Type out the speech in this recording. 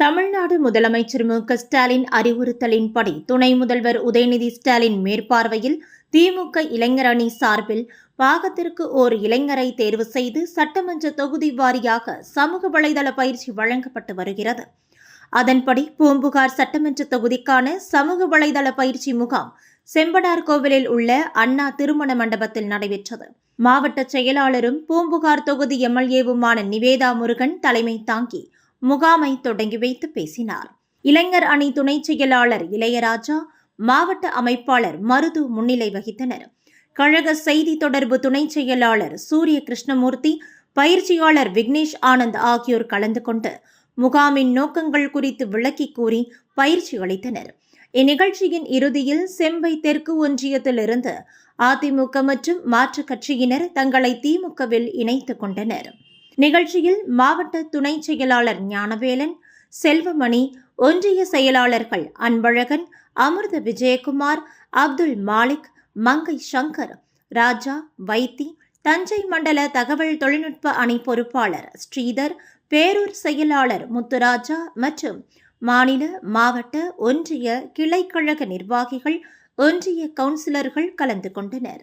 தமிழ்நாடு முதலமைச்சர் மு க ஸ்டாலின் அறிவுறுத்தலின்படி துணை முதல்வர் உதயநிதி ஸ்டாலின் மேற்பார்வையில் திமுக இளைஞர் அணி சார்பில் பாகத்திற்கு ஓர் இளைஞரை தேர்வு செய்து சட்டமன்ற தொகுதி வாரியாக சமூக வலைதள பயிற்சி வழங்கப்பட்டு வருகிறது. அதன்படி பூம்புகார் சட்டமன்ற தொகுதிக்கான சமூக வலைதள பயிற்சி முகாம் செம்படார் கோவிலில் உள்ள அண்ணா திருமண மண்டபத்தில் நடைபெற்றது. மாவட்ட செயலாளரும் பூம்புகார் தொகுதி எம்எல்ஏவுமான நிவேதா முருகன் தலைமை தாங்கி முகாமை தொடங்கி வைத்து பேசினார். இளைஞர் அணி துணை செயலாளர் இளையராஜா மாவட்ட அமைப்பாளர் மருது முன்னிலை வகித்தனர். கழக செய்தி தொடர்பு துணை செயலாளர் சூரிய கிருஷ்ணமூர்த்தி பயிற்சியாளர் விக்னேஷ் ஆனந்த் ஆகியோர் கலந்து கொண்டு முகாமின் நோக்கங்கள் குறித்து விளக்கி கூறி பயிற்சி அளித்தனர். இந்நிகழ்ச்சியின் இறுதியில் செம்பை தெற்கு ஒன்றியத்திலிருந்து அதிமுக மற்றும் மாற்றுக் கட்சியினர் தங்களை திமுகவில் இணைத்துக் கொண்டனர். நிகழ்ச்சியில் மாவட்ட துணை செயலாளர் ஞானவேலன் செல்வமணி ஒன்றிய செயலாளர்கள் அன்பழகன் அமிர்த விஜயகுமார் அப்துல் மாலிக் மங்கை சங்கர் ராஜா வைத்தி தஞ்சை மண்டல தகவல் தொழில்நுட்ப அணி பொறுப்பாளர் ஸ்ரீதர் பேரூர் செயலாளர் முத்துராஜா மற்றும் மாநில மாவட்ட ஒன்றிய கிளைக்கழக நிர்வாகிகள் ஒன்றிய கவுன்சிலர்கள் கலந்து கொண்டனர்.